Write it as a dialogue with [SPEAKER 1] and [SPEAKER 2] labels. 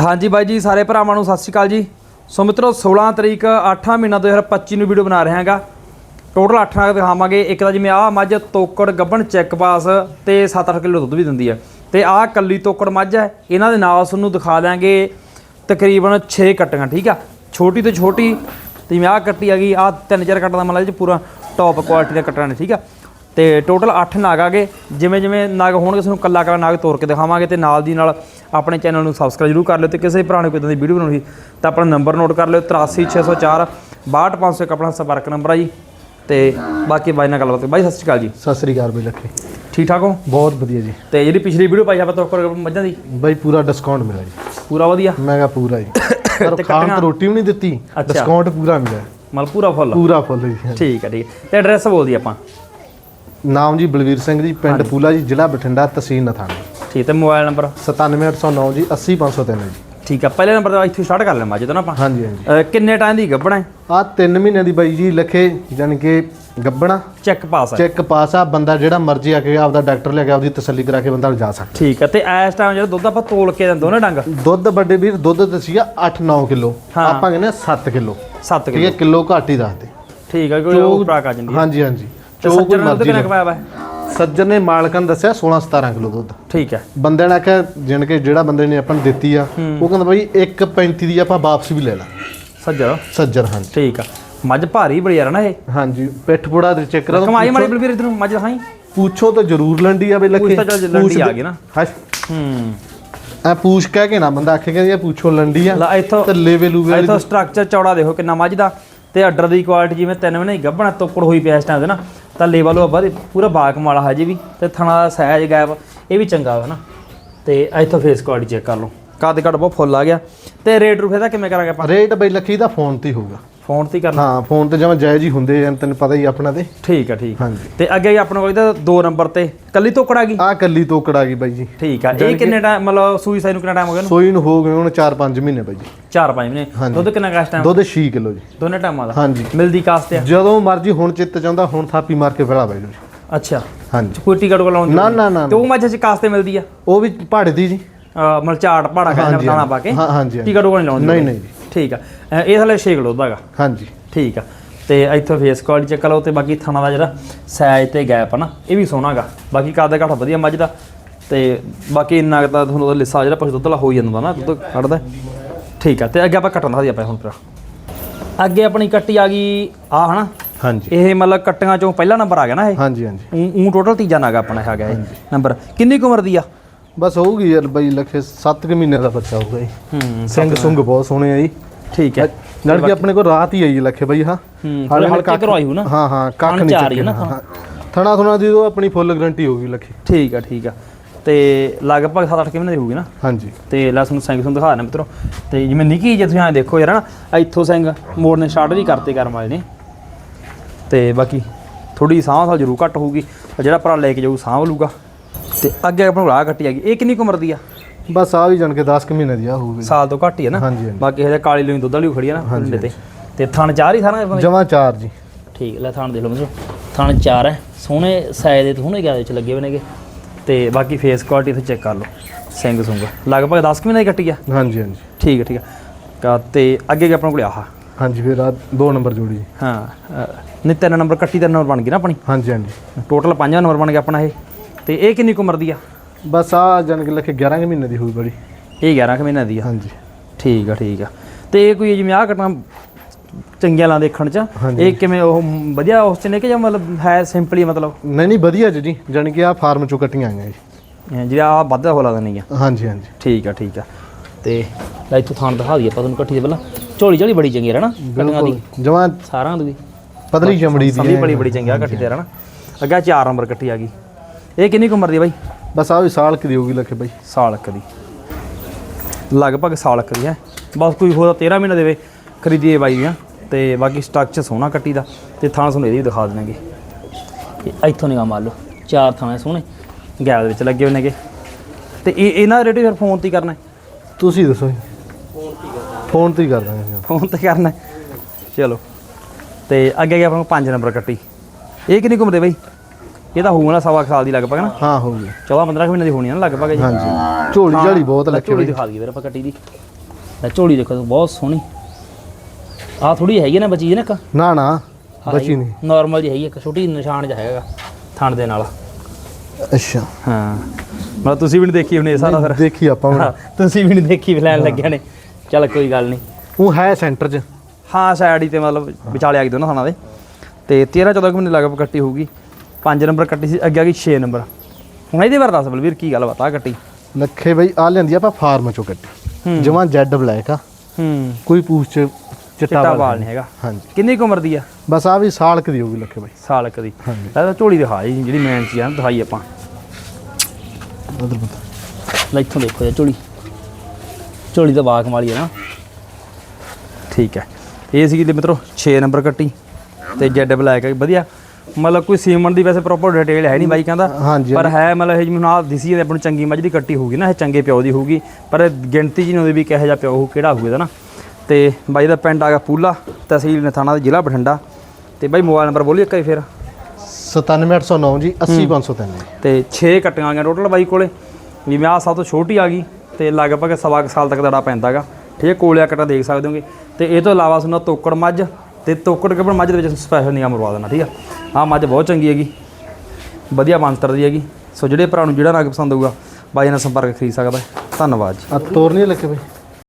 [SPEAKER 1] ਹਾਂਜੀ ਬਾਈ ਜੀ, ਸਾਰੇ ਭਰਾਵਾਂ ਨੂੰ ਸਤਿ ਸ਼੍ਰੀ ਅਕਾਲ ਜੀ। ਸੋ ਮਿੱਤਰੋ 16 ਤਰੀਕ 8ਵਾਂ ਮਹੀਨਾ 2025 ਨੂੰ ਵੀਡੀਓ ਬਣਾ ਰਿਹਾ ਹਾਂਗਾ। ਟੋਟਲ 8 ਨਾਗ ਦਿਖਾਵਾਂਗੇ। ਇੱਕ ਤਾਂ ਜਿਵੇਂ ਆਹ ਮੱਝ, ਤੋਕੜ, ਗੱਬਣ, ਚੈੱਕ ਪਾਸ ਤੇ 7-8 ਕਿਲੋ ਦੁੱਧ ਵੀ ਦਿੰਦੀ ਹੈ ਤੇ ਆਹ ਕੱਲੀ ਤੋਕੜ ਮੱਝ ਹੈ ਇਹਨਾਂ ਦੇ ਨਾਲ ਤੁਹਾਨੂੰ ਦਿਖਾ ਦਿਆਂਗੇ ਤਕਰੀਬਨ 6 ਕੱਟੀਆਂ, ਠੀਕ ਆ? ਛੋਟੀ ਤੋਂ ਛੋਟੀ ਤੇ ਜਿਵੇਂ ਆਹ ਕੱਟੀ ਹੈਗੀ ਆਹ ਤਿੰਨ ਚਾਰ ਕੱਟਾਂ ਦਾ ਮਤਲਬ ਜੀ ਪੂਰਾ ਟੌਪ ਕੁਆਲਿਟੀ ਦਾ ਕੱਟਣਾ ਨੇ, ਠੀਕ ਆ? ਤੇ ਟੋਟਲ 8 ਨਾਗ ਆਗੇ ਜਿਵੇਂ ਜਿਵੇਂ ਨਾਗ ਹੋਣਗੇ, ਤੁਹਾਨੂੰ ਕੱਲਾ ਕੱਲਾ ਨਾਗ ਤੋੜ ਕੇ ਦਿਖਾਵਾਂਗੇ ਤੇ ਨਾਲ ਦੀ ਨਾਲ ਆਪਣੇ ਚੈਨਲ ਨੂੰ ਸਬਸਕ੍ਰਾਈਬ ਜ਼ਰੂਰ ਕਰ ਲਿਓ ਤੇ ਕਿਸੇ ਪੁਰਾਣੇ ਕੋਈ ਇਦਾਂ ਦੀ ਵੀਡੀਓ ਬਣਾਉਣੀ ਤਾਂ ਆਪਣਾ ਨੰਬਰ ਨੋਟ ਕਰ ਲਿਓ 83604 62501 ਆਪਣਾ ਸੰਪਰਕ ਨੰਬਰ ਆ ਜੀ। ਤੇ ਬਾਕੀ ਬਾਈ ਨਾਲ ਗੱਲਬਾਤ ਬਾਈ ਸਤਿ ਸ਼੍ਰੀ ਅਕਾਲ ਜੀ।
[SPEAKER 2] ਸਤਿ ਸ੍ਰੀ ਅਕਾਲ ਬਈ ਲੱਖੇ।
[SPEAKER 1] ਠੀਕ ਠਾਕ ਹੋ?
[SPEAKER 2] ਬਹੁਤ ਵਧੀਆ ਜੀ।
[SPEAKER 1] ਤੇ ਜਿਹੜੀ ਪਿਛਲੀ ਵੀਡੀਓ ਪਾਈ ਆਪਾਂ ਤੋਕੜ ਮੱਝਾਂ ਦੀ?
[SPEAKER 2] ਬਈ ਪੂਰਾ ਡਿਸਕਾਊਂਟ ਮਿਲਿਆ ਜੀ।
[SPEAKER 1] ਪੂਰਾ ਵਧੀਆ?
[SPEAKER 2] ਮੈਂ ਕਿਹਾ ਪੂਰਾ ਜੀ। ਪਰ ਖਾਣ? ਤੋਂ ਰੋਟੀ ਵੀ ਨਹੀਂ ਦਿੱਤੀ। ਡਿਸਕਾਊਂਟ ਪੂਰਾ ਮਿਲਿਆ।
[SPEAKER 1] ਮਤਲਬ ਪੂਰਾ ਫੁੱਲ?
[SPEAKER 2] ਪੂਰਾ ਫੁੱਲ ਜੀ।
[SPEAKER 1] ਠੀਕ ਹੈ ਠੀਕ ਤੇ ਐਡਰੈਸ ਬੋਲ ਦੀ ਆਪਾਂ?
[SPEAKER 2] ਨਾਮ ਜੀ ਬਲਵੀਰ ਸਿੰਘ ਜੀ ਪਿੰਡ ਪੂਲਾ ਜੀ ਜ਼ਿਲ੍ਹਾ ਬਠਿੰਡਾ ਤਹਿਸੀਲ ਨਥਾਣਾ।
[SPEAKER 1] ਠੀਕ ਤੇ ਮੋਬਾਈਲ ਨੰਬਰ?
[SPEAKER 2] 97809 ਜੀ 80503 ਜੀ।
[SPEAKER 1] ਠੀਕ ਆ ਪਹਿਲੇ ਨੰਬਰ ਦਾ ਇੱਥੇ ਸਟਾਰਟ ਕਰ ਲੈਣਾ ਮੱਝ ਤੋਂ ਨਾ ਆਪਾਂ।
[SPEAKER 2] ਹਾਂਜੀ ਹਾਂਜੀ।
[SPEAKER 1] ਅਹ ਕਿੰਨੇ ਟਾਈਮ ਦੀ ਗੱਭਣਾ ਹੈ?
[SPEAKER 2] ਆ 3 ਮਹੀਨਿਆਂ ਦੀ ਬਾਈ ਜੀ ਲੱਖੇ ਯਾਨੀ ਕਿ ਗੱਬਣਾ।
[SPEAKER 1] ਚੈੱਕ ਪਾਸ ਹੈ
[SPEAKER 2] ਚੈੱਕ ਪਾਸ ਆ ਬੰਦਾ ਜਿਹੜਾ ਮਰਜ਼ੀ ਆ ਕੇ ਆਪਦਾ ਡਾਕਟਰ ਲੈ ਕੇ ਆਪਦੀ ਤਸੱਲੀ ਕਰਾ ਕੇ ਬੰਦਾ ਜਾ ਸਕਦਾ।
[SPEAKER 1] ਠੀਕ ਹੈ ਤੇ ਇਸ ਟਾਈਮ ਜਿਹੜਾ ਦੁੱਧ ਆਪਾਂ ਤੋਲ ਕੇ ਦਿੰਦੇ ਦੋਨੇ ਡੰਗ?
[SPEAKER 2] ਦੁੱਧ ਵੱਡੇ ਵੀਰ ਦੁੱਧ ਦਸੀਆ 8-9 ਕਿਲੋ।
[SPEAKER 1] ਹਾਂ।
[SPEAKER 2] ਆਪਾਂ ਕਹਿੰਦੇ 7 ਕਿਲੋ।
[SPEAKER 1] 7
[SPEAKER 2] ਠੀਕ
[SPEAKER 1] ਕਿਲੋ
[SPEAKER 2] ਹੈ ਕਿਲੋ। ਘੱਟ ਹੀ ਦੱਸਦੇ।
[SPEAKER 1] ਠੀਕ ਹੈ ਕੋਈ ਉਹ ਪ੍ਰਾਕ ਆ ਜਾਂਦੀ ਹੈ
[SPEAKER 2] ਹਾਂਜੀ ਹਾਂਜੀ।
[SPEAKER 1] ਤੇ
[SPEAKER 2] ਜੋ ਕੋਈ
[SPEAKER 1] ਸੱਜਣ ਨੇ ਦੁੱਧ
[SPEAKER 2] ਮਰਜ਼ੀ
[SPEAKER 1] ਕਿੰਨਾ। ਕਮਾਇਆ ਵਾ?
[SPEAKER 2] ਸੱਜਣ ਨੇ ਮਾਲਕਨ ਦੱਸਿਆ 16 17 ਕਿਲੋ ਦੁੱਧ।
[SPEAKER 1] ਠੀਕ ਹੈ।
[SPEAKER 2] ਬੰਦੇ ਨੇ ਆਖਿਆ ਜਿਣ ਕੇ ਜਿਹੜਾ ਬੰਦੇ ਨੇ ਆਪਾਂ ਨੂੰ ਦਿੱਤੀ ਆ ਉਹ ਕਹਿੰਦਾ ਬਾਈ 1.35 ਦੀ ਆਪਾਂ ਵਾਪਸ ਵੀ ਲੈ ਲਾ।
[SPEAKER 1] ਸੱਜਰ
[SPEAKER 2] ਸੱਜਣ ਹਾਂਜੀ।
[SPEAKER 1] ਠੀਕ ਆ। ਮੱਝ ਭਾਰੀ ਬੜੀ ਯਾਰ ਨਾ ਇਹ।
[SPEAKER 2] ਹਾਂਜੀ ਪਿੱਠ ਪੁੜਾ ਦੇ ਚੈੱਕ ਕਰਾ
[SPEAKER 1] ਕਮਾਈ ਮਾਰੀ ਬਲਬੀਰ ਇਧਰ ਨੂੰ ਮੱਝ ਦਿਖਾਈ।
[SPEAKER 2] ਪੁੱਛੋ ਤਾਂ ਜ਼ਰੂਰ ਲੰਡੀ ਆ ਬਈ ਲੱਖੇ।
[SPEAKER 1] ਪੂਛ ਤਾਂ ਚੱਲ ਲੰਡੀ ਆ ਗਈ ਨਾ।
[SPEAKER 2] ਹਾਂ।
[SPEAKER 1] ਹੂੰ।
[SPEAKER 2] ਐ ਪੂਛ ਕਹਿ ਕੇ ਨਾ ਬੰਦਾ ਆਖੇ ਕਹਿੰਦਾ ਇਹ ਪੁੱਛੋ ਲੰਡੀ ਆ। ਤੇ ਲੇਵੇ ਲੂਵੇ ਵਾਲੀ
[SPEAKER 1] ਇੱਥੋਂ ਸਟਰਕਚਰ ਚੌੜਾ ਦੇਖੋ ਕਿੰਨਾ ਮੱਝ ਦਾ। ਤੇ ਆਰਡਰ ਦੀ ਕੁਆਲਿਟੀ ਜਿਵੇਂ ਤਿੰਨ ਮਹੀਨੇ ਗੱਭਣਾ ਤੋਕੜ ਹੋਈ ਪਿਆ ਇਸ ਟਾਈਮ ਤੇ ਨਾ। ਤਾਂ ਲੇਵਲ ਉਹ ਬਾਰੇ ਪੂਰਾ ਬਾਕ ਮਾਲਾ ਹਜੇ ਵੀ ਤੇ ਥਣਾ ਦਾ ਸਾਈਜ਼ ਗੈਪ ਇਹ ਵੀ ਚੰਗਾ ਵਾ ਨਾ। ਤੇ ਇੱਥੋਂ ਫੇਸ ਕੁਆਲਿਟੀ ਚੈੱਕ ਕਰ ਲਓ। ਕੱਦ ਕੱਟ ਬਹੁਤ ਫੁੱਲ ਆ ਗਿਆ। ਤੇ ਰੇਟ ਰੂਫ ਦਾ ਕਿਵੇਂ ਕਰਾਂਗੇ ਆਪਾਂ?
[SPEAKER 2] ਰੇਟ ਬਈ ਲੱਖੀ ਦਾ ਫੋਨ ਤੇ ਹੀ ਹੋਊਗਾ।
[SPEAKER 1] ਫੋਨ ਤੇ ਹੀ ਕਰਨਾ।
[SPEAKER 2] ਹਾਂ ਫੋਨ ਤੇ ਜਿਵੇਂ ਜਾਇਜ਼ ਹੀ ਹੁੰਦੇ ਆ ਤੈਨੂੰ ਪਤਾ ਹੀ ਆਪਣਾ ਤੇ।
[SPEAKER 1] ਠੀਕ ਆ ਠੀਕ।
[SPEAKER 2] ਹਾਂਜੀ।
[SPEAKER 1] ਤੇ ਅੱਗੇ ਆਪਣੇ ਕੋਲ ਇਹਦਾ ਦੋ ਨੰਬਰ ਤੇ ਕੱਲੀ ਤੋਕੜ ਗਈ?
[SPEAKER 2] ਆ ਕੱਲੀ ਤੋਕੜ ਆ ਗਈ ਬਾਈ ਜੀ।
[SPEAKER 1] ਠੀਕ ਆ ਇਹ ਕਿੰਨੇ ਟਾਈਮ ਮਤਲਬ ਸੂਈ ਸਾਈ ਨੂੰ ਕਿੰਨਾ ਟਾਈਮ ਹੋ ਗਿਆ
[SPEAKER 2] ਸੋਈ ਨੂੰ ਹੋ ਗਏ ਹੁਣ 4-5 ਮਹੀਨੇ ਬਾਈ ਜੀ।
[SPEAKER 1] 4-5 ਮਹੀਨੇ।
[SPEAKER 2] ਹਾਂਜੀ।
[SPEAKER 1] ਦੁੱਧ ਕਿੰਨਾ ਕਾਸ਼ ਟਾਈਮ
[SPEAKER 2] ਦੁੱਧ 6 ਕਿਲੋ ਜੀ।
[SPEAKER 1] ਦੋਨੇ ਟਾਈਮਾਂ ਦਾ?
[SPEAKER 2] ਹਾਂਜੀ।
[SPEAKER 1] ਮਿਲਦੀ ਕਾਸਤ ਆ?
[SPEAKER 2] ਜਦੋਂ ਮਰਜ਼ੀ ਹੁਣ ਚਿੱਤ ਚਾਹੁੰਦਾ ਹੁਣ ਥਾਪੀ ਮਾਰ ਕੇ ਫੜਾ ਬਾਈ ਜੀ।
[SPEAKER 1] ਅੱਛਾ।
[SPEAKER 2] ਹਾਂਜੀ।
[SPEAKER 1] ਕੋਈ ਟਿਕਟ ਕੋਲ ਲਾਉਣ
[SPEAKER 2] ਨਾ ਨਾ ਨਾ
[SPEAKER 1] ਤੇ ਉਹ ਮੱਝ ਚ ਕਾਸਤੇ ਮਿਲਦੀ ਆ?
[SPEAKER 2] ਉਹ ਵੀ ਭਾੜੇ ਦੀ ਜੀ।
[SPEAKER 1] ਅਹ ਮਤਲਬ ਝਾੜ ਕਹਿੰਦਾ
[SPEAKER 2] ਹਾਂਜੀ,
[SPEAKER 1] ਪਾ ਕੇ।
[SPEAKER 2] ਹਾਂ, ਹਾਂਜੀ, ਹਾਂਜੀ।
[SPEAKER 1] ਟਿਕਟ ਕੋਲ ਨਹੀਂ ਲਾਉਂਦੇ
[SPEAKER 2] ਨਹੀਂ, ਨਹੀਂ ਜੀ।
[SPEAKER 1] ਠੀਕ ਆ। ਅਹ ਇਹ ਥਲੇ 6 ਕਿਲੋ ਦਾ ਹੈਗਾ
[SPEAKER 2] ਹਾਂਜੀ।
[SPEAKER 1] ਠੀਕ ਆ। ਤੇ ਇੱਥੋਂ ਫੇਸ ਕੁਆਲਿਟੀ ਚੈੱਕ ਲਓ ਤੇ ਬਾਕੀ ਥਣਾ ਦਾ ਜਿਹੜਾ ਸਾਈਜ਼ ਤੇ ਗੈਪ ਨਾ ਇਹ ਵੀ ਸੋਹਣਾਗਾ ਬਾਕੀ ਕਾਦਾ ਘਾਟਾ ਵਧੀਆ ਮੱਝ ਦਾ। ਤੇ ਬਾਕੀ ਇੰਨਾ ਕੁ ਤਾਂ ਤੁਹਾਨੂੰ ਉਹਦਾ ਲਿੱਸਾ ਜਿਹੜਾ ਪਸ਼ੂ ਦੁੱਧ ਵਾਲਾ ਹੋ ਹੀ ਜਾਂਦਾ ਨਾ ਦੁੱਧ ਕੱਢਦਾ। ਠੀਕ ਆ ਤੇ ਅੱਗੇ ਆਪਾਂ ਕੱਟਣ ਦਾ ਆਪਾਂ ਹੁਣ ਫਿਰ। ਅੱਗੇ ਆਪਣੀ ਕੱਟੀ ਆ ਗਈ ਆ ਹਨਾ?
[SPEAKER 2] ਹਾਂਜੀ।
[SPEAKER 1] ਇਹ ਮਤਲਬ ਕੱਟੀਆਂ ਚੋਂ ਪਹਿਲਾ ਨੰਬਰ ਆ ਗਿਆ ਨਾ ਇਹ?
[SPEAKER 2] ਹਾਂਜੀ ਹਾਂਜੀ।
[SPEAKER 1] ਉਹ ਟੋਟਲ ਤੀਜਾ ਨਾਗਾ ਆਪਣਾ ਹੈਗਾ ਇਹ ਨੰਬਰ ਕਿੰਨੀ ਕੁ ਉਮਰ ਦੀ ਆ?
[SPEAKER 2] ਬਸ ਹੋਊਗੀ ਯਾਰ ਬਾਈ ਲੱਖੇ 7 ਕੁ ਮਹੀਨੇ ਦਾ ਬੱਚਾ ਹੋਊਗਾ ਜੀ।
[SPEAKER 1] ਹੂੰ
[SPEAKER 2] ਸਿੰਘ ਸੁੰਗ ਬਹੁਤ ਸੋਹਣੇ ਆ ਜੀ।
[SPEAKER 1] ਠੀਕ ਹੈ।
[SPEAKER 2] ਨਾਲ ਕਿ ਆਪਣੇ ਕੋਲ ਰਾਤ ਹੀ ਆਈ ਹੈ ਲੱਖੇ ਬਾਈ ਹਾਂ।
[SPEAKER 1] ਹੂੰ
[SPEAKER 2] ਹਾਲੇ
[SPEAKER 1] ਹਲਕੇ ਕਰਵਾਈ ਹੋ ਨਾ।
[SPEAKER 2] ਹਾਂ ਹਾਂ ਕੱਖ ਨਹੀਂ ਚੱਕੇ
[SPEAKER 1] ਨਾ
[SPEAKER 2] ਥਣਾ ਥਣਾ ਦੀ ਉਹ ਆਪਣੀ ਫੁੱਲ ਗਰੰਟੀ ਹੋਊਗੀ ਲੱਖੇ।
[SPEAKER 1] ਠੀਕ ਆ ਠੀਕ ਆ। ਤੇ ਲਗਭਗ 7-8 ਕਿਵੇਂ ਦੀ ਹੋਊਗੀ ਨਾ।
[SPEAKER 2] ਹਾਂਜੀ।
[SPEAKER 1] ਤੇ ਲੈ ਤੁਹਾਨੂੰ ਸਿੰਘ ਨੂੰ ਦਿਖਾ ਦੇਣਾ ਮਿੱਤਰੋ। ਤੇ ਜਿਵੇਂ ਨਿੱਕੀ ਜੇ ਤੁਸੀਂ ਐਂ ਦੇਖੋ ਯਾਰ ਨਾ ਇੱਥੋਂ ਸਿੰਘ ਮੋੜ ਨੇ ਸਟਾਰਟ ਵੀ ਕਰਤੇ ਕਰਮ ਵਾਲੇ ਨੇ। ਤੇ ਬਾਕੀ ਥੋੜੀ ਸਾਹ ਸਾਲ ਜ਼ਰੂਰ ਘੱਟ ਹੋਊਗੀ। ਜਿਹੜਾ ਭਰਾ ਲੈ ਕੇ ਜਾਊ ਸਾਂਭ ਲੂਗਾ ਤੇ ਅੱਗੇ ਆਪਣਾ ਰਾਹ ਕੱਟੀ ਹੈਗੀ ਇਹ ਕਿੰਨੀ ਕੁ ਉਮਰ ਦੀ ਆ?
[SPEAKER 2] ਬਸ ਆ ਵੀ ਜਾਣ ਕੇ 10 ਕੁ ਮਹੀਨੇ ਦੀ ਆ ਹੋਊਗੀ।
[SPEAKER 1] ਸਾਲ ਤੋਂ ਘੱਟ ਹੀ ਹੈ ਨਾ।
[SPEAKER 2] ਹਾਂਜੀ, ਹਾਂਜੀ।
[SPEAKER 1] ਬਾਕੀ ਇਹਦੇ ਕਾਲੀ ਲੋਈ ਦੁੱਧ ਵਾਲੀ ਖੜੀ ਆ ਨਾ ਪਿੰਡੇ ਤੇ। ਤੇ ਥਣ ਚਾਰ ਹੀ ਸਾਰਾ
[SPEAKER 2] ਜਮਾ ਚਾਰ ਜੀ।
[SPEAKER 1] ਠੀਕ ਲੈ ਥਣ ਦੇਖ ਲਓ ਮਿੱਤਰੋ। ਥਣ ਚਾਰ ਹੈ। ਸੋਹਣੇ ਸਾਈਜ਼ ਦੇ ਸੋਹਣੇ ਗਿਆ ਵਿੱਚ ਲੱਗੇ ਹੋਏ ਨੇਗੇ। ਤੇ ਬਾਕੀ ਫੇਸ ਕੁਆਲਿਟੀ ਇੱਥੇ ਚੈੱਕ ਕਰ ਲਓ। ਸਿੰਘ ਸੁੰਗ। ਲਗਭਗ 10 ਕੁ ਮਹੀਨੇ ਦੀ ਕੱਟੀ ਆ।
[SPEAKER 2] ਹਾਂਜੀ ਹਾਂਜੀ।
[SPEAKER 1] ਠੀਕ ਹੈ ਠੀਕ ਹੈ ਕਾ ਤੇ ਅੱਗੇ ਅੱਗੇ ਆਪਣੇ ਕੋਲ ਆਹ?
[SPEAKER 2] ਹਾਂਜੀ ਫਿਰ ਆ ਦੋ ਨੰਬਰ ਜੋੜੀ ਜੀ।
[SPEAKER 1] ਹਾਂ ਅ, ਨਹੀਂ ਤਿੰਨ ਨੰਬਰ ਕੱਟੀ ਤਿੰਨ ਨੰਬਰ ਬਣ ਗਈ ਨਾ ਆਪਣੀ।
[SPEAKER 2] ਹਾਂਜੀ ਹਾਂਜੀ।
[SPEAKER 1] ਟੋਟਲ ਪੰਜਾਂ ਨੰਬਰ ਬਣ ਗਿਆ ਆਪਣਾ ਇਹ। ਤੇ ਇਹ ਕਿੰਨੀ ਕੁ ਉਮਰ ਦੀ ਆ?
[SPEAKER 2] ਬਸ ਆ ਕੇ ਲੱਖੇ 11 ਕੁ ਮਹੀਨੇ ਦੀ ਹੋਊ ਬੜੀ।
[SPEAKER 1] ਇਹ 11 ਕੁ ਮਹੀਨੇ ਦੀ ਆ?
[SPEAKER 2] ਹਾਂਜੀ।
[SPEAKER 1] ਠੀਕ ਆ ਠੀਕ ਆ। ਤੇ ਇਹ ਕੋਈ ਜਿਵੇਂ ਆਹ ਕੱਟਣਾ ਚੰਗੀਆਂ ਲਾਂ ਦੇਖਣ ਚ। ਇਹ ਕਿਵੇਂ ਉਹ ਵਧੀਆ ਉਸ ਚ ਨੇ ਕਿ ਜਾਂ ਮਤਲਬ ਹੈ ਸਿੰਪਲੀ ਮਤਲਬ?
[SPEAKER 2] ਨਹੀਂ ਨਹੀਂ ਵਧੀਆ ਜੀ ਜਾਣ ਕੇ ਆ ਫਾਰਮ ਚੋਂ ਕੱਟੀਆਂ ਆਈਆਂ ਜੀ।
[SPEAKER 1] ਜਿਹੜਾ ਆ ਵੱਧ ਹੋ ਲੱਗਦਾ ਨਹੀਂ ਆ?
[SPEAKER 2] ਹਾਂਜੀ ਹਾਂਜੀ।
[SPEAKER 1] ਠੀਕ ਆ ਠੀਕ ਆ। ਤੇ ਲੈ ਇੱਥੋਂ ਥਾਣ ਦਿਖਾ ਦਈਏ ਆਪਾਂ ਤੁਹਾਨੂੰ ਕੱਟੀ ਦੇ ਪਹਿਲਾਂ। ਝੋਲੀ ਝੋਲੀ ਬੜੀ ਚੰਗੀ ਹੈ ਨਾ ਕੱਟੀਆਂ ਦੀ।
[SPEAKER 2] ਜਮਾ
[SPEAKER 1] ਸਾਰਿਆਂ ਦੀ।
[SPEAKER 2] ਪਤਲੀ ਚਮੜੀ ਦੀ
[SPEAKER 1] ਸੰਭੀ
[SPEAKER 2] ਹੈ।
[SPEAKER 1] ਬੜੀ ਬੜੀ ਚੰਗੀ ਆ ਕੱਟੀ ਤੇ ਨਾ ਅੱਗਾ ਚਾਰ ਨੰਬਰ ਕੱਟੀ ਆ ਗਈ। ਇਹ ਕਿੰਨੀ ਕੁ ਉਮਰ ਦੀ ਬਾਈ?
[SPEAKER 2] ਬਸ ਆ ਵੀ ਸਾਲ ਕਿ ਹੋਊਗੀ ਲੱਖੇ ਬਾਈ।
[SPEAKER 1] ਸਾਲਕ ਦੀ। ਲਗਭਗ ਸਾਲਕ ਦੀ ਹੈ। ਬਸ ਕੋਈ ਹੋਰ 13 ਮਹੀਨੇ ਦੇਵੇ ਖਰੀਦੀਏ ਬਾਈ ਦੀਆਂ। ਤੇ ਬਾਕੀ ਸਟਰਕਚਰ ਸੋਹਣਾ ਕੱਟੀ ਦਾ। ਤੇ ਥਾਂ ਤੁਹਾਨੂੰ ਇਹਦੀ ਵੀ ਦਿਖਾ ਦੇਣਗੇ। ਇਹ ਇੱਥੋਂ ਨਿਗਾਹ ਮਾਰ ਲਓ। ਚਾਰ ਥਾਂ ਸੋਹਣੇ। ਗੈਪ ਦੇ ਵਿੱਚ ਲੱਗੇ ਹੋਏ ਨੇਗੇ। ਤੇ ਇਹ ਇਹਨਾਂ ਦਾ ਰੇਟ ਫਿਰ ਫੋਨ ਤੇ ਹੀ ਕਰਨਾ ਹੈ।
[SPEAKER 2] ਤੁਸੀਂ ਦੱਸੋ ਜੀ। ਫੋਨ ਤੇ ਹੀ ਕਰ ਦਾਂਗੇ। ਜੀ।
[SPEAKER 1] ਫੋਨ ਤੇ ਕਰਨਾ ਹੈ। ਚਲੋ। ਤੇ ਅੱਗੇ ਗਿਆ ਆਪਾਂ 5 ਨੰਬਰ ਕੱਟੀ। ਇਹ ਕਿੰਨੀ ਘੁੰਮਦੇ ਬਾਈ? ਇਹ ਤਾਂ ਹੋਊਗਾ ਨਾ ਸਵਾ ਕੁ ਸਾਲ ਦੀ ਲਗਭਗ ਨਾ।
[SPEAKER 2] ਹਾਂ ਹੋਊਗੀ।
[SPEAKER 1] 14 15 ਮਹੀਨੇ ਦੀ ਹੋਣੀ ਆ ਨਾ ਲਗਭਗ ਜੀ।
[SPEAKER 2] ਹਾਂਜੀ। ਝੋਲੀ ਝਾਲੀ ਬਹੁਤ ਲੱਖੇ
[SPEAKER 1] ਝੋਲੀ ਦਿਖਾ ਦਈਏ ਫਿਰ ਆਪਾਂ ਕੱਟੀ ਦੀ। ਲੈ ਝੋਲੀ ਦੇਖੋ ਬਹੁਤ ਸੋਹਣੀ। ਆ ਥੋੜੀ ਹੈਗੀ ਨਾ ਬਚੀ ਨਾ ਇੱਕ?
[SPEAKER 2] ਨਾ ਨਾ ਬਚੀ ਨਹੀਂ।
[SPEAKER 1] ਨਾਰਮਲ ਜੀ ਹੈਗੀ ਇੱਕ ਛੋਟੀ ਨਿਸ਼ਾਨ ਜਿਹਾ ਹੈਗਾ ਥਣ ਦੇ ਨਾਲ।
[SPEAKER 2] ਅੱਛਾ।
[SPEAKER 1] ਹਾਂ। ਮਤਲਬ ਤੁਸੀਂ ਵੀ ਨਹੀਂ ਦੇਖੀ ਹੁਣੇ ਸਾਰਾ ਫਿਰ?
[SPEAKER 2] ਦੇਖੀ ਆਪਾਂ ਹੁਣ।
[SPEAKER 1] ਤੁਸੀਂ ਵੀ ਨਹੀਂ ਦੇਖੀ ਵੀ ਲੈਣ ਲੱਗਿਆ ਨੇ। ਚੱਲ ਕੋਈ ਗੱਲ ਨਹੀਂ
[SPEAKER 2] ਉਹ ਹੈ ਸੈਂਟਰ 'ਚ।
[SPEAKER 1] ਹਾਂ ਸਾਈਡ ਹੀ ਤੇ ਮਤਲਬ ਵਿਚਾਲੇ ਆ ਗਈ ਦੋਨਾਂ ਥਾਣਾ ਦੇ ਤੇ 13 14 ਕੁ ਮਹੀਨੇ ਲਗਭਗ ਕੱਟੀ ਹੋਊਗੀ। 5 ਨੰਬਰ ਕੱਟੀ ਸੀ ਅੱਗੇ ਆ ਗਈ 6 ਨੰਬਰ। ਹੁਣ ਇਹਦੇ ਬਾਰੇ ਦੱਸ ਬਲਵੀਰ ਕੀ ਗੱਲ ਬਤਾ ਕੱਟੀ।
[SPEAKER 2] ਲੱਖੇ ਬਈ ਆ ਲੈਂਦੀ ਆਪਾਂ ਫਾਰਮ ਚੋਂ ਕੱਟੀ। ਜਮਾਂ ਜੈਡ ਬਲੈਕ ਆ।
[SPEAKER 1] ਹੂੰ।
[SPEAKER 2] ਕੋਈ ਪੂਛ ਚ ਚਿੱਟਾ ਵਾਲ
[SPEAKER 1] ਨਹੀਂ। ਹੈਗਾ।
[SPEAKER 2] ਹਾਂਜੀ।
[SPEAKER 1] ਕਿੰਨੀ ਕੁ ਉਮਰ ਦੀ ਆ?
[SPEAKER 2] ਬਸ ਆ ਵੀ ਸਾਲ ਕੁ ਦੀ ਹੋਊਗੀ ਲੱਖੇ ਬਾਈ।
[SPEAKER 1] ਸਾਲ ਕੁ ਦੀ। ਇਹਦਾ ਝੋਲੀ ਦਿਖਾ ਜੀ ਜਿਹੜੀ ਮੇਨ ਚੀਜ਼ ਆ ਦਿਖਾਈ ਆਪਾਂ।
[SPEAKER 2] ਉਧਰ ਪਤਾ।
[SPEAKER 1] ਲੈ ਇੱਥੋਂ ਦੇਖੋ ਜੀ ਝੋਲੀ। ਝੋਲੀ ਤਾਂ ਬਾਗ ਵਾਲੀ ਹੈ ਨਾ। ਠੀਕ ਹੈ। ਇਹ ਸੀਗੀ ਜੀ ਮਿੱਤਰੋ 6 ਨੰਬਰ ਕੱਟੀ ਤੇ ਜੈਡ ਬਲੈਕ ਵਧੀਆ। ਮਤਲਬ ਕੋਈ ਸੀਮਨ ਦੀ ਵੈਸੇ ਪ੍ਰੋਪਰ ਡਿਟੇਲ ਹੈ ਨਹੀਂ ਬਾਈ ਕਹਿੰਦਾ
[SPEAKER 2] ਹਾਂਜੀ
[SPEAKER 1] ਪਰ ਹੈ ਮਤਲਬ ਇਹ ਜਿਵੇਂ ਨਾਲ ਦਿਸੀ ਹੈ ਆਪਾਂ ਨੂੰ ਚੰਗੀ ਮੱਝ ਦੀ ਕੱਟੀ ਹੋਊਗੀ ਨਾ ਇਹ ਚੰਗੇ ਪਿਓ ਦੀ ਹੋਊਗੀ ਪਰ ਗਿਣਤੀ ਜੀ ਨਹੀਂ ਉਹਦੇ ਵੀ ਕਿਹੋ ਜਿਹਾ ਪਿਓ ਹੋਊ ਕਿਹੜਾ ਹੋਊਗਾ ਨਾ। ਤੇ ਬਾਈ ਦਾ ਪਿੰਡ ਆ ਗਿਆ ਪੂਲਾ ਤਹਿਸੀਲ ਨਥਾਣਾ ਦੇ ਜ਼ਿਲ੍ਹਾ ਬਠਿੰਡਾ। ਤੇ ਬਾਈ ਮੋਬਾਈਲ ਨੰਬਰ ਬੋਲੀਏ ਇੱਕ ਵਾਰੀ ਫਿਰ।
[SPEAKER 2] 97809 ਜੀ 80503
[SPEAKER 1] ਤੇ 6 ਕੱਟੀਆਂ ਆ ਗਈਆਂ ਟੋਟਲ ਬਾਈ ਕੋਲੇ। ਜਿਵੇਂ ਆਹ ਸਭ ਤੋਂ ਛੋਟੀ ਆ ਗਈ ਤੇ ਲਗਭਗ ਸਵਾ ਕੁ ਸਾਲ ਤੱਕ ਦਾ ੜਾ ਪੈਂਦਾਗਾ ਠੀਕ ਹੈ ਕੋਲਿਆ ਕੱਟਾ ਦੇਖ ਸਕਦੇ ਹੋਗੇ। ਤੇ ਇਹ ਤੋਂ ਇਲਾਵਾ ਸੁਣਾ ਤੋਕੜ ਮੱਝ ਤੇ ਤੋਕੜ ਗੱਬਣ ਮੱਝ ਦੇ ਵਿੱਚ ਸਪੈਸ਼ਲ ਨਿਗਾਹ ਮਰਵਾ ਦੇਣਾ, ਠੀਕ ਆ? ਆਹ ਮੱਝ ਬਹੁਤ ਚੰਗੀ ਹੈਗੀ। ਵਧੀਆ ਮੰਤਰ ਦੀ ਹੈਗੀ। ਸੋ ਜਿਹੜੇ ਭਰਾ ਨੂੰ ਜਿਹੜਾ ਰੰਗ ਪਸੰਦ ਆਊਗਾ ਬਾਈ ਨਾਲ ਸੰਪਰਕ ਖਰੀਦ ਸਕਦਾ। ਧੰਨਵਾਦ ਜੀ।
[SPEAKER 2] ਆ ਤੋਰ ਨਹੀਂ ਲੱਖੇ ਬਾਈ?